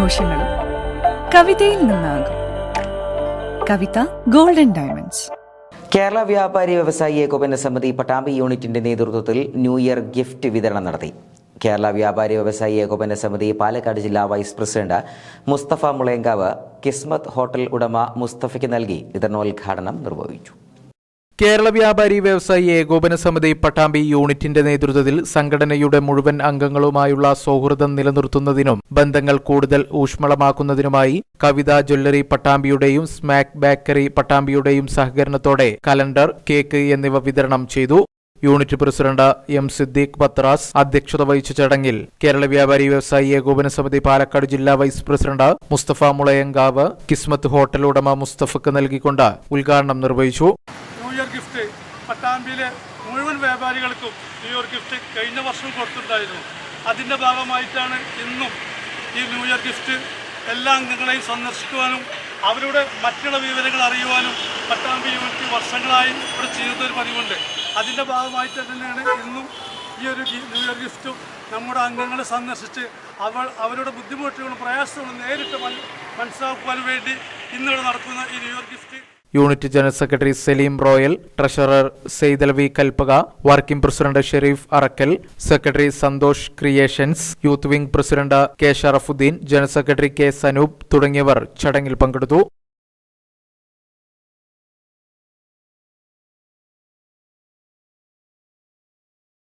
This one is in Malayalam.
ആഘോഷങ്ങളും കവിതയിൽ നിന്നാകും. കവിത ഗോൾഡൻ ഡയമണ്ട്സ് കേരള വ്യാപാരി വ്യവസായി ഏകോപന സമിതി പട്ടാമ്പി യൂണിറ്റിന്റെ നേതൃത്വത്തിൽ ന്യൂ ഇയർ ഗിഫ്റ്റ് വിതരണം നടത്തി. കേരള വ്യാപാരി വ്യവസായി ഏകോപന സമിതി പാലക്കാട് ജില്ലാ vice president Mustafa Mulayankavu Kismat hotel ഉടമ മുസ്തഫയ്ക്ക് നൽകി വിതരണോദ്ഘാടനം നിർവഹിച്ചു. കേരള വ്യാപാരി വ്യവസായി ഏകോപന സമിതി പട്ടാമ്പി യൂണിറ്റിന്റെ നേതൃത്വത്തിൽ സംഘടനയുടെ മുഴുവൻ അംഗങ്ങളുമായുള്ള സൗഹൃദം നിലനിർത്തുന്നതിനും ബന്ധങ്ങൾ കൂടുതൽ ഊഷ്മളമാക്കുന്നതിനുമായി കവിത ജ്വല്ലറി പട്ടാമ്പിയുടെയും സ്മാക് ബേക്കറി പട്ടാമ്പിയുടെയും സഹകരണത്തോടെ കലണ്ടർ കേക്ക് എന്നിവ വിതരണം ചെയ്തു. Unit president M Siddique Pathras അധ്യക്ഷത വഹിച്ച ചടങ്ങിൽ കേരള വ്യാപാരി വ്യവസായി ഏകോപന സമിതി പാലക്കാട് ജില്ലാ vice president Musthafa Mulayankavu Kismath hotel ഉടമ മുസ്തഫക്ക് നൽകിക്കൊണ്ട് ഉദ്ഘാടനം നിർവഹിച്ചു. പട്ടാമ്പിയിലെ മുഴുവൻ വ്യാപാരികൾക്കും ന്യൂ ഇയർ ഗിഫ്റ്റ് കഴിഞ്ഞ വർഷം കൊടുത്തിട്ടുണ്ടായിരുന്നു. അതിന്റെ ഭാഗമായിട്ടാണ് ഇന്നും ഈ ന്യൂ ഇയർ ഗിഫ്റ്റ് എല്ലാ അംഗങ്ങളെയും സന്ദർശിക്കുവാനും അവരുടെ മറ്റുള്ള വിവരങ്ങൾ അറിയുവാനും പട്ടാമ്പി യൂണിറ്റ് വർഷങ്ങളായി ഇവിടെ ചെയ്യുന്ന ഒരു പതിവുണ്ട്. അതിന്റെ ഭാഗമായിട്ട് തന്നെയാണ് ഇന്നും ഈ ഒരു ന്യൂ ഇയർ ഗിഫ്റ്റും നമ്മുടെ അംഗങ്ങളെ സന്ദർശിച്ച് അവർ അവരുടെ ബുദ്ധിമുട്ടുകളും പ്രയാസങ്ങളും നേരിട്ട് മനസ്സിലാക്കുവാനും വേണ്ടി ഇന്നിവിടെ നടക്കുന്ന ഈ new year gift unit general secretary Saleem Royal treasurer Seythalavi Kalpaka working president Sherif Arakkal secretary Santhosh Creations youth wing president K Sharafuddin general secretary K Sanoop തുടങ്ങിയവർ ചടങ്ങിൽ പങ്കെടുത്തു.